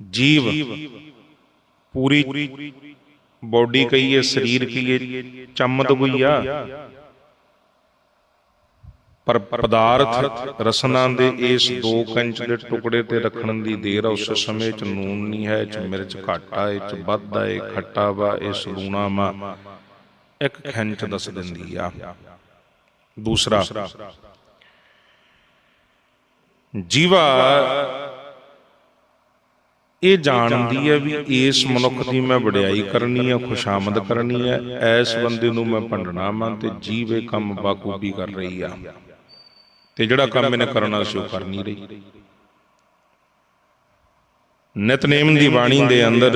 ਜੀਵ। ਪੂਰੀ ਬੋਡੀ ਕਹੀਏ, ਸਰੀਰ ਕਹੀਏ ਚਮਦ ਕੋਈ ਆ। ਪਰ ਪਦਾਰਥ ਰਸਨਾ ਦੇ ਇਸ ਦੋ ਕੰਚ ਦੇ ਟੁਕੜੇ ਤੇ ਰੱਖਣ ਦੀ ਦੇਰ ਉਸ ਸਮੇਂ ਚ ਨੂਨ ਨਹੀਂ ਹੈ, ਚ ਮਿਰਚ ਘੱਟ ਆ, ਇਹ ਚ ਵੱਧ ਆ, ਇਹ ਖੱਟਾ ਵਾ ਇਹ ਸਲੂਣਾ ਵਾ। ਇੱਕ ਖੰਚ ਦੱਸ ਦਿੰਦੀ ਆ। ਦੂਸਰਾ, ਜੀਵਾ ਇਹ ਜਾਣਦੀ ਹੈ ਵੀ ਇਸ ਮਨੁੱਖ ਦੀ ਮੈਂ ਵਡਿਆਈ ਕਰਨੀ ਹੈ ਖੁਸ਼ਾਮਦ ਕਰਨੀ ਹੈ ਐਸ ਬੰਦੇ ਨੂੰ ਮੈਂ ਭੰਡਣਾ ਮੰਨ ਤੇ ਜੀਵ ਕੰਮ ਬਾਖੂਬੀ ਕਰ ਰਹੀ ਆ। ਤੇ ਜਿਹੜਾ ਕੰਮ ਇਹਨੇ ਕਰਨਾ ਸੀ ਉਹ ਕਰ ਨਹੀਂ ਰਹੀ। ਨਿਤਨੇਮ ਦੀ ਬਾਣੀ ਦੇ ਅੰਦਰ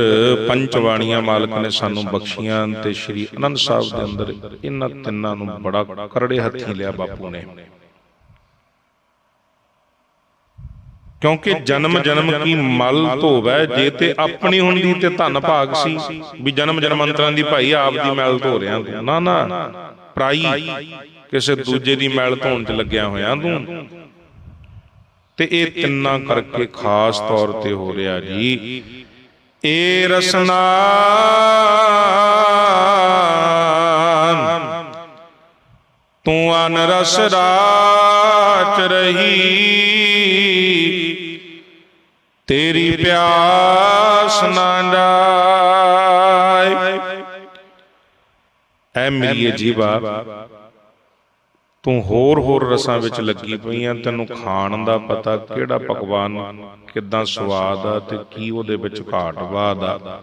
ਪੰਜ ਬਾਣੀਆਂ ਮਾਲਕ ਨੇ ਸਾਨੂੰ ਬਖਸ਼ੀਆਂ ਤੇ ਸ੍ਰੀ ਅਨੰਦ ਸਾਹਿਬ ਦੇ ਅੰਦਰ ਇਹਨਾਂ ਤਿੰਨਾਂ ਨੂੰ ਬੜਾ ਕਰੜੇ ਹੱਥੀਂ ਲਿਆ ਬਾਪੂ ਨੇ। ਕਿਉਂਕਿ ਜਨਮ ਜਨਮ ਕੀ ਮਲ ਧੋਵੈ? ਜੇ ਤੇ ਆਪਣੀ ਹੁੰਦੀ ਤੇ ਧੰਨ ਭਾਗ ਸੀ ਵੀ ਜਨਮ ਜਨਮੰਤਰਾਂ ਦੀ ਭਾਈ ਆਪ ਦੀ ਮੈਲ ਧੋ ਰਿਆਂ ਤੂੰ। ਨਾ ਨਾ। ਪ੍ਰਾਈ ਕਿਸੇ ਦੂਜੇ ਦੀ ਮੈਲ ਧੋਣ 'ਚ ਲੱਗਿਆ ਹੋਇਆ ਤੂੰ। ਤੇ ਇਹ ਤਿੰਨਾਂ ਕਰਕੇ ਖਾਸ ਤੌਰ ਤੇ ਹੋ ਰਿਹਾ ਜੀ। ਏ ਰਸਨਾ ਤੂੰ ਅਨ ਰਸ ਰਾਚ ਰਹੀ। ਤੇਰੀ ਪਿਆਸ ਨਾ ਜਾਏ। ਐ ਮੇਰੀ ਜੀਵਾ ਤੂੰ ਹੋਰ ਹੋਰ ਰਸਾਂ ਵਿੱਚ ਲੱਗੀ ਪਈ ਤੈਨੂੰ ਖਾਣ ਦਾ ਪਤਾ ਕਿਹੜਾ ਪਕਵਾਨ ਕਿੱਦਾਂ ਸਵਾਦ ਆ ਤੇ ਕੀ ਉਹਦੇ ਵਿੱਚ ਘਾਟ ਵਾਦ ਆ।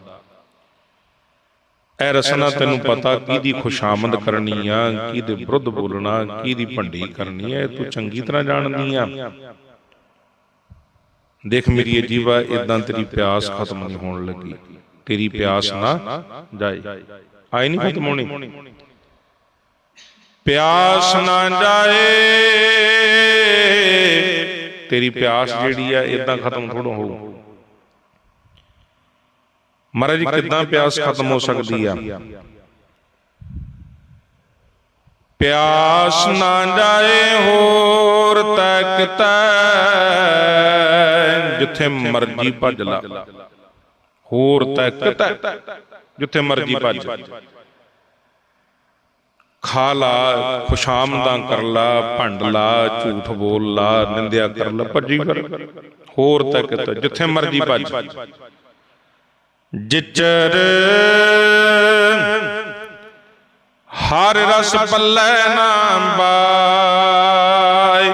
ਐ ਰਸਨਾ ਤੈਨੂੰ ਪਤਾ ਕਿਹਦੀ ਖੁਸ਼ਾਮਦ ਕਰਨੀ ਆ, ਕਿਹਦੇ ਵਿਰੁੱਧ ਬੋਲਣਾ, ਕਿਹਦੀ ਭੰਡੀ ਕਰਨੀ ਆ, ਇਹ ਤੂੰ ਚੰਗੀ ਤਰ੍ਹਾਂ ਜਾਣਦੀ ਆ। ਦੇਖ ਮੇਰੀ ਇਹ ਜੀਵਾ ਇਦਾਂ ਤੇਰੀ ਪਿਆਸ ਖਤਮ ਨਹੀਂ ਹੋਣ ਲੱਗੀ। ਤੇਰੀ ਪਿਆਸ ਨਾ ਜਾਏ। ਆਈ ਨਹੀਂ ਖਤਮ ਹੋਣੀ? ਪਿਆਸ ਨਾ ਜਾਏ। ਤੇਰੀ ਪਿਆਸ ਜਿਹੜੀ ਆ ਇਦਾਂ ਖਤਮ ਥੋੜੋ ਹੋਊ। ਮਹਾਰਾਜ ਜੀ, ਕਿਦਾਂ ਪਿਆਸ ਖਤਮ ਹੋ ਸਕਦੀ ਆ? ਪਿਆਸ ਨਾ ਜਾਏ, ਹੋਰ ਤੱਕ ਤੈ ਜਿੱਥੇ ਮਰਜ਼ੀ ਭੱਜ ਲਾ। ਹੋਰ ਤੈ ਜਿੱਥੇ ਮਰਜ਼ੀ ਭੱਜ। ਖਾ ਲਾ ਖੁਸ਼ਾਮਦਾਂ ਕਰ ਲਾ ਭੰਡ ਲਾ ਝੂਠ ਬੋਲ ਲਾ ਨਿੰਦਿਆ ਕਰ ਲਾ ਭੱਜੀ ਕਰ ਹੋਰ ਤੈ ਜਿੱਥੇ ਮਰਜ਼ੀ ਭੱਜ। ਜਿਚਰ ਹਰ ਰਸ ਪੱਲੇ ਨਾ